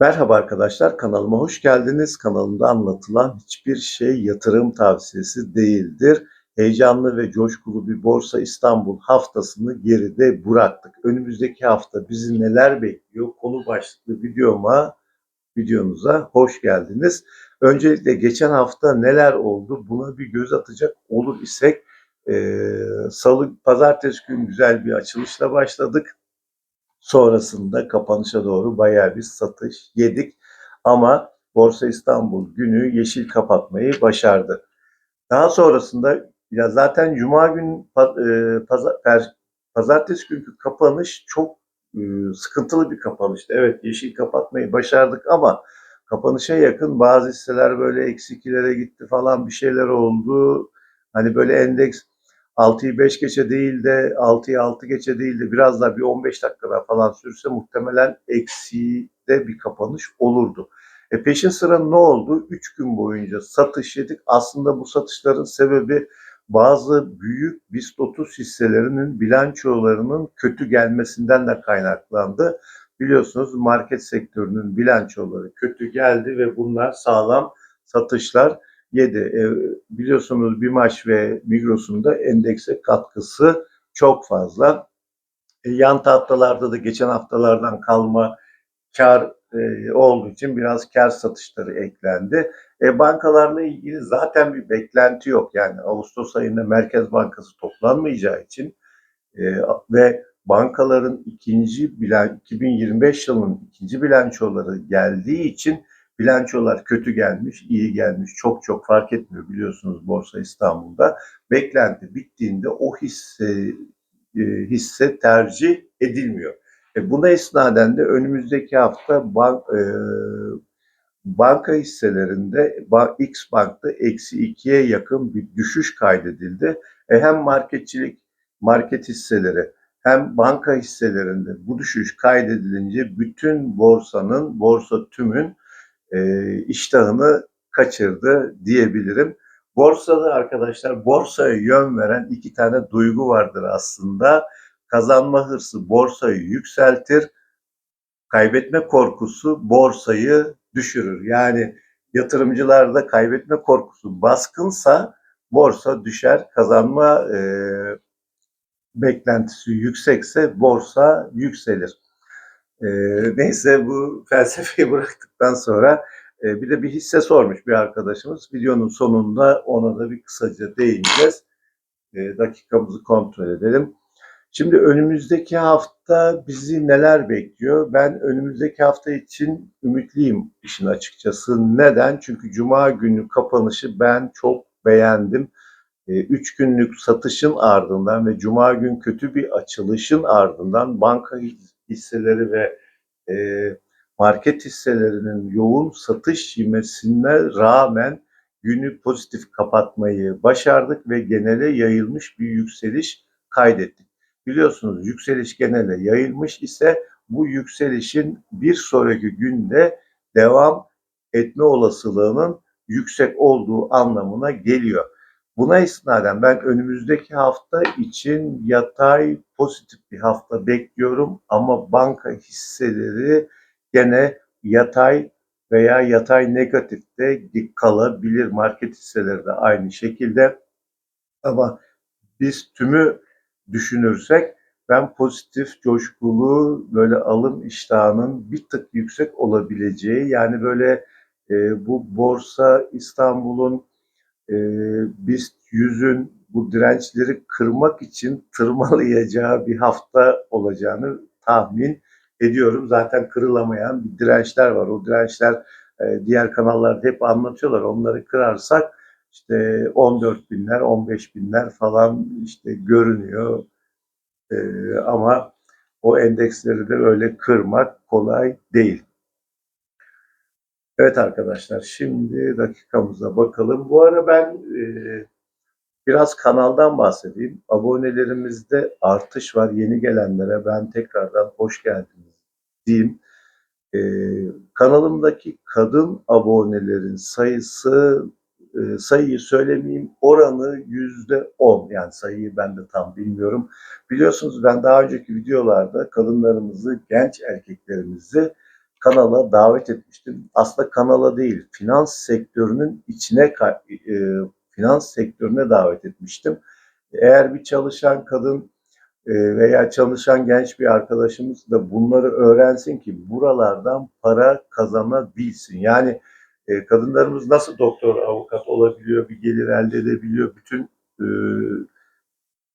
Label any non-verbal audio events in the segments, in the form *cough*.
Merhaba arkadaşlar, kanalıma hoş geldiniz. Kanalımda anlatılan hiçbir şey yatırım tavsiyesi değildir. Heyecanlı ve coşkulu bir Borsa İstanbul haftasını geride bıraktık. Önümüzdeki hafta bizi neler bekliyor? Konu başlıklı videoma, videonuza hoş geldiniz. Öncelikle geçen hafta neler oldu? Buna bir göz atacak olur isek, eee, Salı, Pazartesi günü güzel bir açılışla başladık. Sonrasında kapanışa doğru bayağı bir satış yedik. Ama Borsa İstanbul günü yeşil kapatmayı başardı. Daha sonrasında ya zaten Cuma günü pa- e, pazar, pazartesi günkü kapanış çok e, sıkıntılı bir kapanıştı. Evet yeşil kapatmayı başardık ama kapanışa yakın bazı hisseler böyle eksi ikilere gitti falan bir şeyler oldu. Hani böyle endeks 6'yı 5 geçe değil de 6'yı 6 geçe değil de biraz daha bir 15 dakikada falan sürse muhtemelen eksi de bir kapanış olurdu. E peşin sıra ne oldu? 3 gün boyunca satış yedik. Aslında bu satışların sebebi bazı büyük BIST 30 hisselerinin bilançolarının kötü gelmesinden de kaynaklandı. Biliyorsunuz market sektörünün bilançoları kötü geldi ve bunlar sağlam satışlar yedi. E, biliyorsunuz BİMAŞ ve Migros'un da endekse katkısı çok fazla. E, yan tahtalarda da geçen haftalardan kalma kar e, olduğu için biraz kar satışları eklendi. E, bankalarla ilgili zaten bir beklenti yok. Yani Ağustos ayında Merkez Bankası toplanmayacağı için e, ve bankaların ikinci bilan 2025 yılının ikinci bilançoları geldiği için bilançolar kötü gelmiş, iyi gelmiş çok çok fark etmiyor biliyorsunuz Borsa İstanbul'da. Beklenti bittiğinde o hisse e, hisse tercih edilmiyor. E, buna esnaden de önümüzdeki hafta bank, e, banka hisselerinde X Bank'ta eksi ikiye yakın bir düşüş kaydedildi. E, hem marketçilik, market hisseleri hem banka hisselerinde bu düşüş kaydedilince bütün borsanın, borsa tümün e, iştahını kaçırdı diyebilirim. Borsada arkadaşlar borsaya yön veren iki tane duygu vardır aslında. Kazanma hırsı borsayı yükseltir, kaybetme korkusu borsayı düşürür. Yani yatırımcılarda kaybetme korkusu baskınsa borsa düşer, kazanma e, beklentisi yüksekse borsa yükselir. E, neyse bu felsefeyi *laughs* bıraktıktan sonra e, bir de bir hisse sormuş bir arkadaşımız. Videonun sonunda ona da bir kısaca değineceğiz. E, dakikamızı kontrol edelim. Şimdi önümüzdeki hafta bizi neler bekliyor? Ben önümüzdeki hafta için ümitliyim işin açıkçası. Neden? Çünkü Cuma günü kapanışı ben çok beğendim. E, üç günlük satışın ardından ve Cuma gün kötü bir açılışın ardından banka hisseleri ve e, market hisselerinin yoğun satış yemesine rağmen günü pozitif kapatmayı başardık ve genele yayılmış bir yükseliş kaydettik. Biliyorsunuz yükseliş genele yayılmış ise bu yükselişin bir sonraki günde devam etme olasılığının yüksek olduğu anlamına geliyor. Buna istinaden ben önümüzdeki hafta için yatay pozitif bir hafta bekliyorum ama banka hisseleri gene yatay veya yatay negatifte kalabilir. Market hisseleri de aynı şekilde. Ama biz tümü düşünürsek ben pozitif, coşkulu, böyle alım iştahının bir tık yüksek olabileceği yani böyle e, bu borsa İstanbul'un e, BIST 100'ün bu dirençleri kırmak için tırmalayacağı bir hafta olacağını tahmin ediyorum. Zaten kırılamayan bir dirençler var. O dirençler e, diğer kanallarda hep anlatıyorlar. Onları kırarsak işte 14 binler, 15 binler falan işte görünüyor. E, ama o endeksleri de öyle kırmak kolay değil. Evet arkadaşlar şimdi dakikamıza bakalım. Bu ara ben e, biraz kanaldan bahsedeyim. Abonelerimizde artış var. Yeni gelenlere ben tekrardan hoş geldiniz diyeyim. E, kanalımdaki kadın abonelerin sayısı e, sayıyı söylemeyeyim oranı yüzde on yani sayıyı ben de tam bilmiyorum. Biliyorsunuz ben daha önceki videolarda kadınlarımızı, genç erkeklerimizi kanala davet etmiştim. Aslında kanala değil, finans sektörünün içine e, finans sektörüne davet etmiştim. Eğer bir çalışan kadın e, veya çalışan genç bir arkadaşımız da bunları öğrensin ki buralardan para kazanabilsin. Yani e, kadınlarımız nasıl doktor, avukat olabiliyor, bir gelir elde edebiliyor, bütün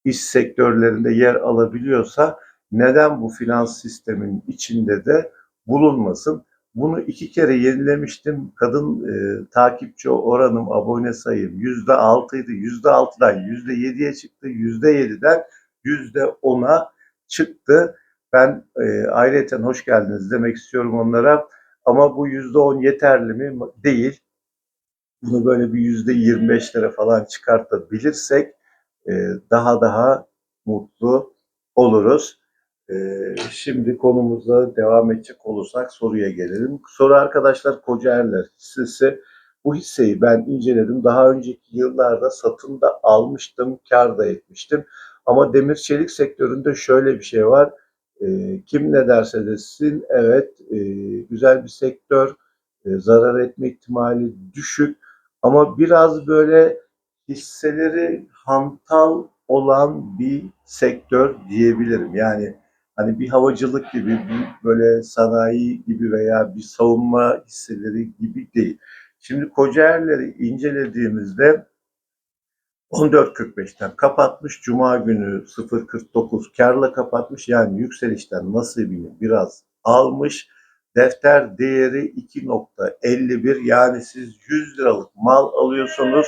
iş sektörlerinde yer alabiliyorsa neden bu finans sistemin içinde de bulunmasın? Bunu iki kere yenilemiştim. Kadın e, takipçi oranım, abone sayım yüzde altıydı. Yüzde altıdan yüzde yediye çıktı. Yüzde yediden yüzde ona çıktı. Ben e, ayrıca hoş geldiniz demek istiyorum onlara. Ama bu yüzde on yeterli mi? Değil. Bunu böyle bir yüzde yirmi beşlere falan çıkartabilirsek e, daha daha mutlu oluruz. E, şimdi konumuza devam edecek olursak soruya gelelim. Soru arkadaşlar Koca Erler hissesi. Bu hisseyi ben inceledim. Daha önceki yıllarda satımda almıştım, kar da etmiştim. Ama demir çelik sektöründe şöyle bir şey var. E, kim ne derse desin, evet e, güzel bir sektör, e, zarar etme ihtimali düşük. Ama biraz böyle hisseleri hantal olan bir sektör diyebilirim. Yani hani bir havacılık gibi, bir böyle sanayi gibi veya bir savunma hisseleri gibi değil. Şimdi Kocaer'leri incelediğimizde 14.45'ten kapatmış. Cuma günü 0.49 karla kapatmış. Yani yükselişten nasibini biraz almış. Defter değeri 2.51 yani siz 100 liralık mal alıyorsunuz.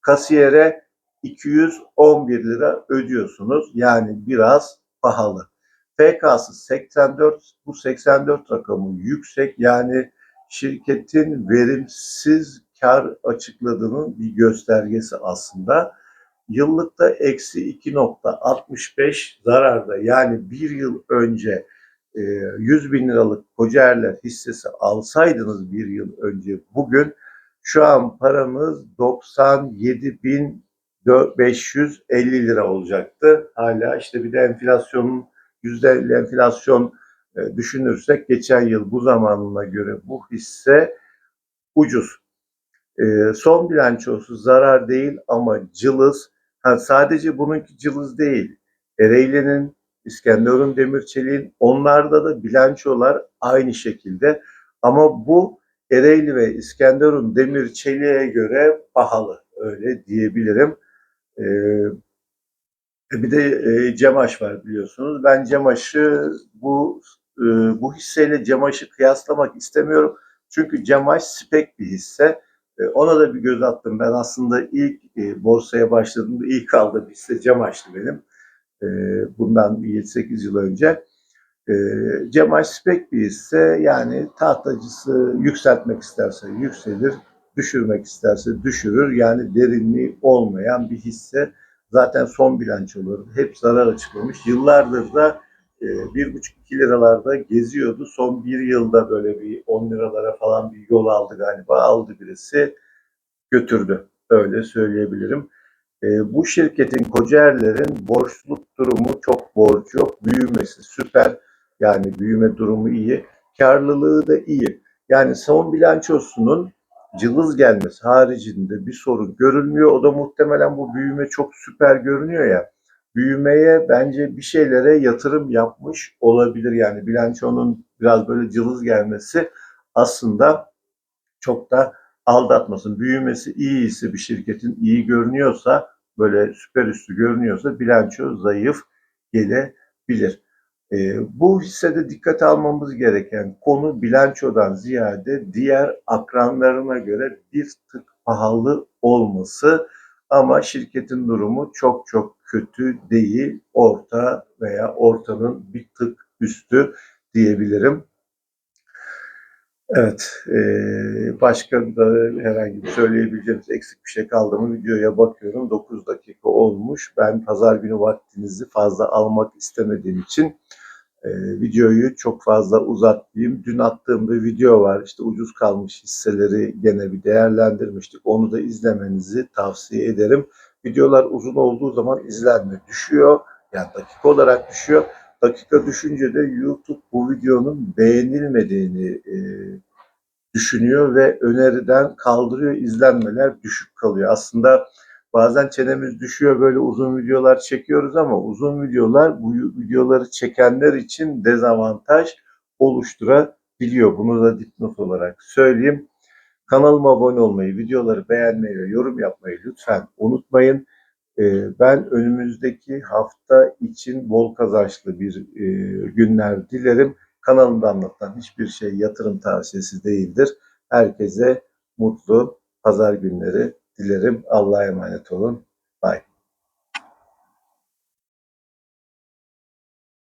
Kasiyere 211 lira ödüyorsunuz. Yani biraz pahalı. FK'sı 84. Bu 84 rakamı yüksek. Yani şirketin verimsiz kar açıkladığının bir göstergesi aslında. Yıllıkta eksi 2.65 zararda yani bir yıl önce 100 e, bin liralık Kocaerler hissesi alsaydınız bir yıl önce bugün şu an paramız 97 bin 550 lira olacaktı. Hala işte bir de enflasyonun %50 enflasyon e, düşünürsek geçen yıl bu zamanına göre bu hisse ucuz. E, son bilançosu zarar değil ama cılız. Ha, sadece bununki cılız değil. Ereğli'nin, İskenderun Demirçelik'in onlarda da bilançolar aynı şekilde. Ama bu Ereğli ve İskenderun Demirçelik'e göre pahalı öyle diyebilirim. Ee, bir de e, Cemaş var biliyorsunuz. Ben Cemaş'ı bu e, bu hisseyle Cemaş'ı kıyaslamak istemiyorum. Çünkü Cemaş spek bir hisse. E, ona da bir göz attım. Ben aslında ilk e, borsaya başladığımda ilk aldığım hisse Cemaş'tı benim. E, bundan 7-8 yıl önce. E, Cemaş spek bir hisse. Yani tahtacısı yükseltmek isterse yükselir, düşürmek isterse düşürür. Yani derinliği olmayan bir hisse. Zaten son bilançoları hep zarar açıklamış. Yıllardır da e, bir buçuk iki liralarda geziyordu. Son bir yılda böyle bir 10 liralara falan bir yol aldı galiba. Aldı birisi götürdü. Öyle söyleyebilirim. E, bu şirketin Kocaerler'in borçluk durumu çok borç yok. Büyümesi süper. Yani büyüme durumu iyi. Karlılığı da iyi. Yani son bilançosunun cılız gelmesi haricinde bir sorun görülmüyor. O da muhtemelen bu büyüme çok süper görünüyor ya. Büyümeye bence bir şeylere yatırım yapmış olabilir. Yani bilançonun biraz böyle cılız gelmesi aslında çok da aldatmasın. Büyümesi iyiyse bir şirketin iyi görünüyorsa böyle süper üstü görünüyorsa bilanço zayıf gelebilir. E, bu hissede dikkat almamız gereken konu bilançodan ziyade diğer akranlarına göre bir tık pahalı olması ama şirketin durumu çok çok kötü değil, orta veya ortanın bir tık üstü diyebilirim. Evet, e, başka da herhangi bir söyleyebileceğimiz eksik bir şey kaldı mı videoya bakıyorum. 9 dakika olmuş. Ben pazar günü vaktinizi fazla almak istemediğim için e, videoyu çok fazla uzatmayayım. Dün attığım bir video var. İşte ucuz kalmış hisseleri gene bir değerlendirmiştik. Onu da izlemenizi tavsiye ederim. Videolar uzun olduğu zaman izlenme düşüyor. Yani dakika olarak düşüyor. dakika düşünce de YouTube bu videonun beğenilmediğini e, düşünüyor ve öneriden kaldırıyor. izlenmeler düşük kalıyor. Aslında bazen çenemiz düşüyor böyle uzun videolar çekiyoruz ama uzun videolar bu videoları çekenler için dezavantaj oluşturabiliyor. Bunu da dipnot olarak söyleyeyim. Kanalıma abone olmayı, videoları beğenmeyi ve yorum yapmayı lütfen unutmayın. Ee, Ben önümüzdeki hafta için bol kazançlı bir e, günler dilerim. Kanalımda anlatılan hiçbir şey yatırım tavsiyesi değildir. Herkese mutlu pazar günleri dilerim. Allah'a emanet olun. Bye.